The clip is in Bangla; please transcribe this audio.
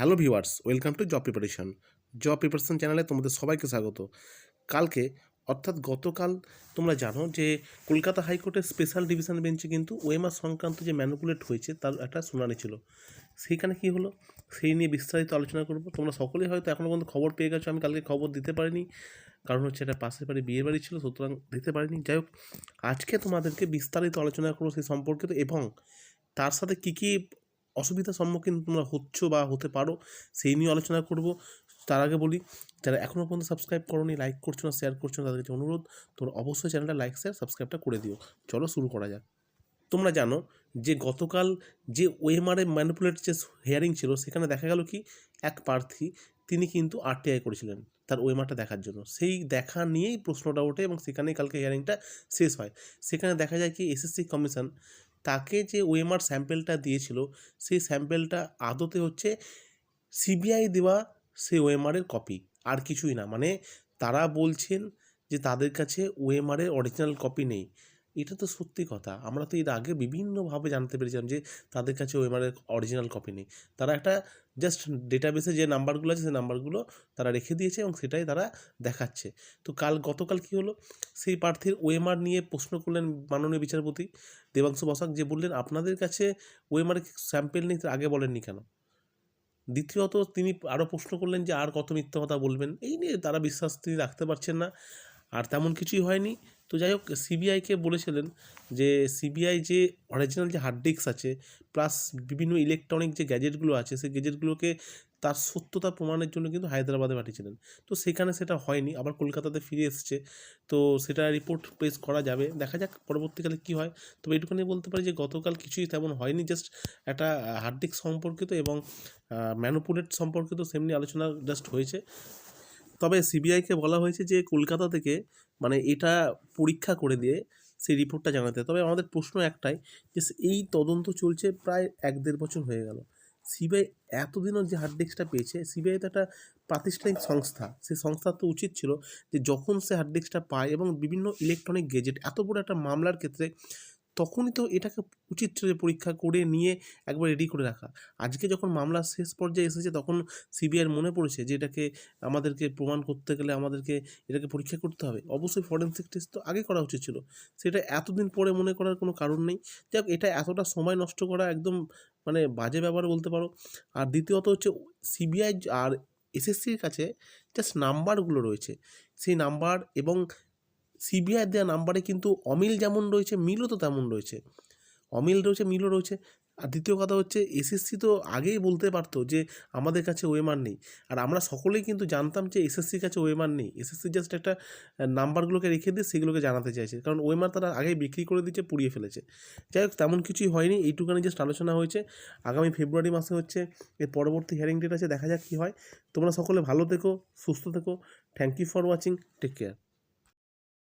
Hello viewers, welcome to job preparation. Job preparation চ্যানেলে তোমাদের সবাইকে স্বাগত। কালকে, অর্থাৎ গতকাল, তোমরা জানো যে কলকাতা হাইকোর্টের স্পেশাল ডিভিশন বেঞ্চে কিন্তু ওয়েমার সংক্রান্ত যে ম্যানুপুলেট হয়েছে, তার একটা শুনানি ছিল। সেইখানে কী হলো? সেই নিয়ে বিস্তারিত আলোচনা করব। তোমরা সকলেই হয়তো এখনও পর্যন্ত খবর পেয়ে গেছো। আমি কালকে খবর দিতে পারিনি। কারণ হচ্ছে এটা পাশের বাড়ি, বিয়ের বাড়ি ছিল, সুতরাং দিতে পারিনি। যাই হোক, আজকে তোমাদেরকে বিস্তারিত আলোচনা করব সেই সম্পর্কিত এবং তার সাথে কী কী অসুবিধার সম্মুখীন তোমরা হচ্ছ বা হতে পারো, সেই নিয়ে আলোচনা করব। তার আগে বলি, যারা এখনও পর্যন্ত সাবস্ক্রাইব করোনি লাইক করছ না শেয়ার করছ না, তাদের কাছে অনুরোধ, তোমরা অবশ্যই চ্যানেলটা লাইক শেয়ার সাবস্ক্রাইবটা করে দিও। চলো শুরু করা যাক। তোমরা জানো যে গতকাল যে ওএমআরএ ম্যানিপুলেট যে হিয়ারিং ছিল, সেখানে দেখা গেল কি, এক প্রার্থী, তিনি কিন্তু আরটিআই করেছিলেন তার ওএমআরটা দেখার জন্য। সেই দেখা নিয়েই প্রশ্নটা ওঠে এবং সেখানেই কালকে হিয়ারিংটা শেষ হয়। সেখানে দেখা যায় কি এসএসসি কমিশন তাকে যে ওএমআর স্যাম্পেলটা দিয়েছিল, সেই স্যাম্পেলটা আদতে হচ্ছে সিবিআই দেওয়া সেই ওএমআরের কপি আর কিছুই না। মানে তারা বলছেন যে তাদের কাছে ওএমআরের অরিজিনাল কপি নেই। এটা তো সত্যি কথা। আমরা তো এর আগে বিভিন্নভাবে জানতে পেরেছিলাম যে তাদের কাছে ওএমআরের অরিজিনাল কপি নেই। তারা একটা জাস্ট ডেটাবেসে যে নাম্বারগুলো আছে, সেই নাম্বারগুলো তারা রেখে দিয়েছে এবং সেটাই তারা দেখাচ্ছে। তো কাল, গতকাল কী হলো? সেই প্রার্থীর ওএমআর নিয়ে প্রশ্ন করলেন মাননীয় বিচারপতি দেবাংশু বসাক, যে বললেন, আপনাদের কাছে ওএমআর স্যাম্পেল নেই, আগে বলেননি কেন? দ্বিতীয়ত তিনি আরও প্রশ্ন করলেন যে, আর কত মিথ্যা কথা বলবেন? এই নিয়ে তারা বিশ্বাস তিনি রাখতে পারছেন না। আর তেমন কিছুই হয়নি। তো যাই হোক সিবিআইকে বলেছিলেন যে সিবিআই যে অরিজিনাল যে হার্ড ডিস্ক আছে প্লাস বিভিন্ন ইলেকট্রনিক যে গ্যাজেটগুলো আছে, সেই গ্যাজেটগুলোকে তার সত্যতা প্রমাণের জন্য কিন্তু হায়দ্রাবাদে পাঠিয়েছিলেন। তো সেখানে সেটা হয়নি, আবার কলকাতাতে ফিরে এসছে। তো সেটা রিপোর্ট পেশ করা যাবে। দেখা যাক পরবর্তীকালে কী হয়। তবে এইটুখানি বলতে পারি যে গতকাল কিছুই তেমন হয়নি জাস্ট একটা হার্ড ডিস্ক সম্পর্কিত এবং ম্যানুপুলেট সম্পর্কিত সেমনি আলোচনা জাস্ট হয়েছে। তবে সিবিআইকে বলা হয়েছে যে কলকাতা থেকে মানে এটা পরীক্ষা করে দিয়ে সেই রিপোর্টটা জানাতে। তবে আমাদের প্রশ্ন একটাই যে এই তদন্ত চলছে প্রায় এক দেড় বছর হয়ে গেল। সিবিআই এতদিনও যে হার্ড ডিস্কটা পেয়েছে সিবিআই তো একটা প্রাতিষ্ঠানিক সংস্থা। সেই সংস্থার তো উচিত ছিল যে যখন সে হার্ড ডিস্কটা পায় এবং বিভিন্ন ইলেকট্রনিক গেজেট এত বড় একটা মামলার ক্ষেত্রে তখনই তো এটাকে উচিত ছিল পরীক্ষা করে নিয়ে একবার রেডি করে রাখা। আজকে যখন মামলা শেষ পর্যায়ে এসেছে, তখন সিবিআইয়ের মনে পড়েছে যে এটাকে আমাদেরকে প্রমাণ করতে গেলে আমাদেরকে এটাকে পরীক্ষা করতে হবে। অবশ্যই ফরেন্সিক টেস্ট তো আগে করা উচিত ছিল। সেটা এতদিন পরে মনে করার কোনো কারণ নেই। যাক, এটা এতটা সময় নষ্ট করা একদম মানে বাজে ব্যাপার বলতে পারো। আর দ্বিতীয়ত হচ্ছে সিবিআই আর এসএসসির কাছে জাস্ট নাম্বারগুলো রয়েছে। সেই নাম্বার এবং সিবিআই দেওয়া নাম্বারে কিন্তু অমিল যেমন রয়েছে, মিলও তো তেমন রয়েছে। অমিল রয়েছে, মিলও রয়েছে। আর দ্বিতীয় কথা হচ্ছে এসএসসি তো আগেই বলতে পারতো যে আমাদের কাছে ওয়েমার নেই। আর আমরা সকলেই কিন্তু জানতাম যে এসএসসির কাছে ওয়েমার নেই। এসএসসি জাস্ট একটা নাম্বারগুলোকে রেখে দিয়ে সেগুলোকে জানাতে চাইছে। কারণ ওয়েমার তারা আগেই বিক্রি করে দিচ্ছে পুড়িয়ে ফেলেছে। যাই হোক, তেমন কিছুই হয়নি। এইটুখানি জাস্ট আলোচনা হয়েছে। আগামী ফেব্রুয়ারি মাসে হচ্ছে, এর পরবর্তী হিয়ারিং ডেট আছে, দেখা যাক কী হয়। তোমরা সকলে ভালো থেকো, সুস্থ থেকো। Thank you for watching take care